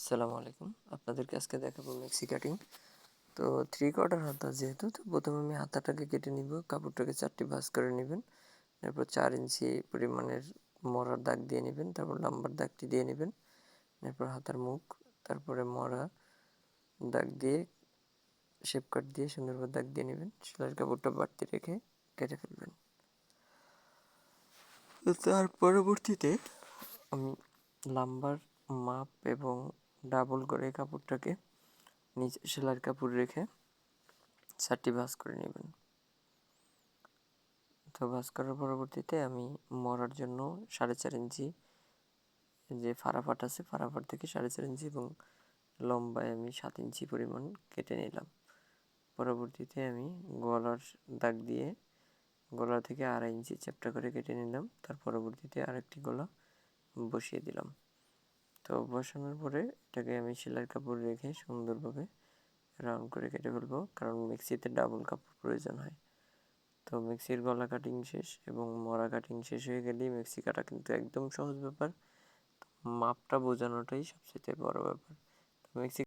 আসসালামু আলাইকুম। আপনাদেরকে আজকে দেখাবো মেক্সি কাটিং তো থ্রি কোয়ার্টার হাতা যেহেতু, তো প্রথমে আমি হাতাটাকে কেটে নিব, কাপড়টাকে চারটি ভাঁজ করে নেবেন। এরপর চার ইঞ্চি পরিমাণের মরার দাগ দিয়ে নেবেন, তারপর লাম্বার দাগটি দিয়ে নেবেন। এরপর হাতার মুখ, তারপরে মরা দাগ দিয়ে শেপ কাট দিয়ে সুন্দরভাবে দাগ দিয়ে নেবেন। সেলাইয়ের কাপড়টা বাড়তি রেখে কেটে ফেলবেন। তার পরবর্তীতে আমি লাম্বার মাপ এবং ডাবল করে কাপড়টাকে নিচে সেলাইয়ের কাপড় রেখে চারটি ভাঁজ করে নেবেন। তো ভাঁজ করার পরবর্তীতে আমি মরার জন্য সাড়ে চার ইঞ্চি যে ফাড়াফাট আছে ফাড়াফাট থেকে সাড়ে চার ইঞ্চি এবং লম্বায় আমি সাত ইঞ্চি পরিমাণ কেটে নিলাম। পরবর্তীতে আমি গলার দাগ দিয়ে গলা থেকে আড়াই ইঞ্চি চ্যাপটা করে কেটে নিলাম। তার পরবর্তীতে আরেকটি গলা বসিয়ে দিলাম। তো বসানোর পরে এটাকে আমি সেলাই কাপড় রেখে সুন্দরভাবে রাউন্ড করে কেটে ফেলব। কারণ মিক্সিতে ডাবল কাপড় প্রয়োজন হয়। তো মিক্সির গলা কাটিং শেষ এবং মরা কাটিং শেষ হয়ে গেলেই মিক্সি কাটা কিন্তু একদম সহজ ব্যাপার। মাপটা বোঝানোটাই সবচেয়ে বড় ব্যাপার। মিক্সি